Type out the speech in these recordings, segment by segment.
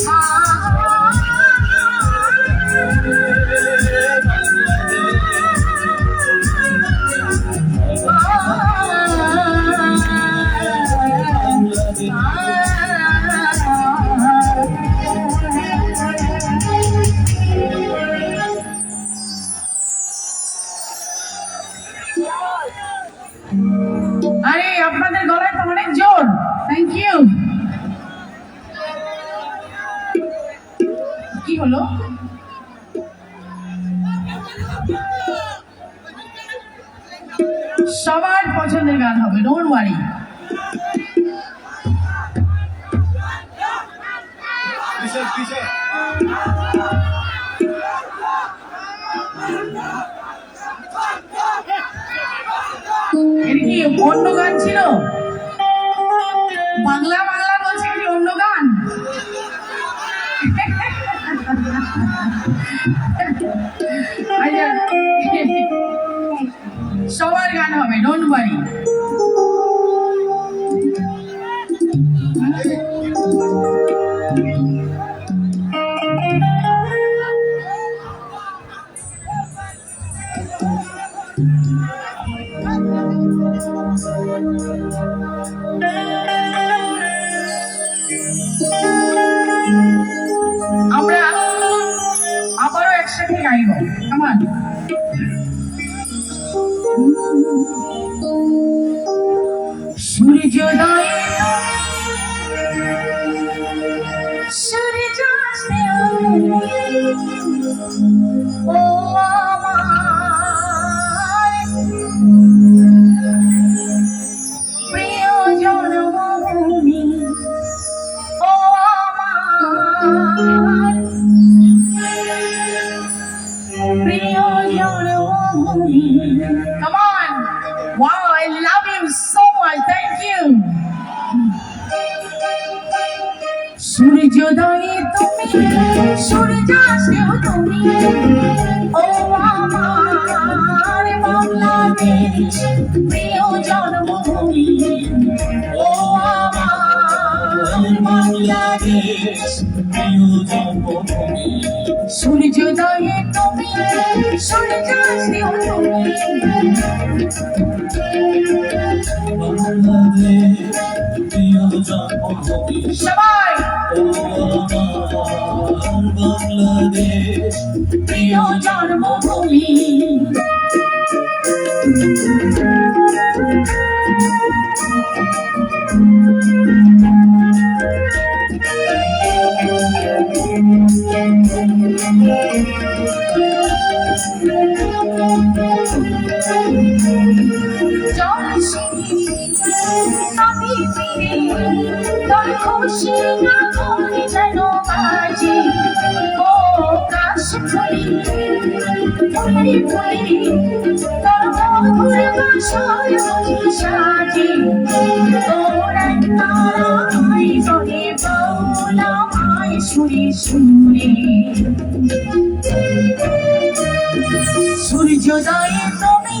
সবার thank you কি হলো? সবার পছন্দের গান হবে ডোন্ট ওয়ারি এটা কি অন্য গান ছিল? বাংলা বাংলা বলছে কি অন্য গান। আচ্ছা, সবার গান হবে ডোন্ট ওয়ারি আমরা একসাথে গাইব আমার সূর্যোদয়। প্রিয় জন্মভূমি। ও আমার you so much. Thank you. সূর্যোদয়ে তুমি সূর্যাস্তেও তুমি, ও আমার বাংলাদেশ, প্রিয় জন্মভূমি, ও আমার বাংলাদেশ সূর্যোদয়ে তুমি। সূর্যাস্তেও তুমি সবাই! বাংলাদেশ প্রিয় জন্মভূমি। ফিরে খুশি না করে যেন বাজে ও কাশ ফুলি ফুলি ফুলি তোর মধুর বাসর সাজে তোর তারাই জলে বৌলা মায় সুরে সুরে সূর্যোদয়ে তুমি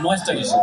No estoy